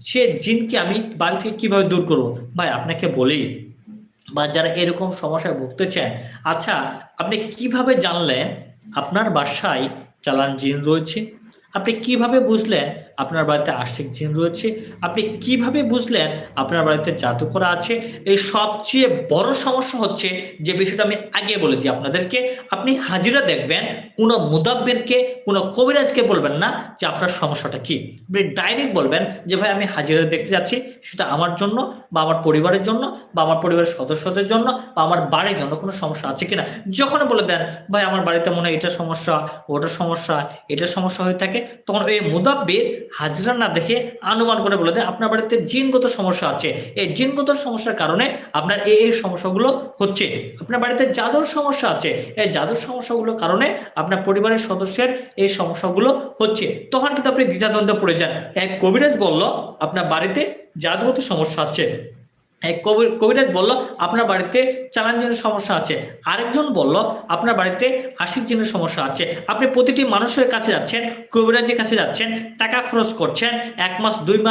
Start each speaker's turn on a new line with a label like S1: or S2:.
S1: সে জিনকে আমি বাড়ি থেকে কীভাবে দূর করব? ভাই, আপনাকে বলি, বা যারা এরকম সমস্যায় ভুগতে চান আচ্ছা আপনি কীভাবে জানলেন আপনার বাসায় চালান জিন রয়েছে? আপনি কীভাবে বুঝলেন আপনার বাড়িতে আর্শিক জিন রয়েছে? আপনি কীভাবে বুঝলেন আপনার বাড়িতে জাদু করা আছে? এই সবচেয়ে বড় সমস্যা হচ্ছে যে বিষয়টা আমি আগে বলে দিই আপনাদেরকে। আপনি হাজিরা দেখবেন, কোনো মুদাব্বিরকে, কোনো কবিরাজকে বলবেন না যে আপনার সমস্যাটা কি। আপনি ডাইরেক্ট বলবেন যে, ভাই, আমি হাজিরা দেখতে যাচ্ছি, সেটা আমার জন্য বা আমার পরিবারের জন্য বা আমার পরিবারের সদস্যদের জন্য বা আমার বাড়ির জন্য কোনো সমস্যা আছে কিনা? যখন বলে দেন, ভাই, আমার বাড়িতে মনে হয় এটা সমস্যা, ওটা সমস্যা, এটা সমস্যা হয়ে থাকে, তখন এই মুদাব্বির হাজরা না দেখে অনুমান করে বলে দেয়, আপনার বাড়িতে জিনগত সমস্যা আছে। এই জিনগত সমস্যার কারণে আপনার এই এই সমস্যাগুলো হচ্ছে। আপনার বাড়িতে জাদুর সমস্যা আছে। এই জাদুর সমস্যাগুলোর কারণে আপনার পরিবারের সদস্যের এই সমস্যাগুলো হচ্ছে। তখন কিন্তু আপনি দ্বিধাদ্বন্দ্বে পড়ে যান। এক কবিরাজ বলল, আপনার বাড়িতে জাদুগত সমস্যা আছে। কবি, কবিরাজ বলল, আপনার বাড়িতে চালান জিনের সমস্যা আছে। আরেকজন বলল, আপনার বাড়িতে আশিক জিনের সমস্যা আছে। আপনি প্রতিটি মানুষের কাছে যাচ্ছেন, কবিরাজের কাছে যাচ্ছেন, টাকা খরচ করছেন, এক মাস, দুই মাস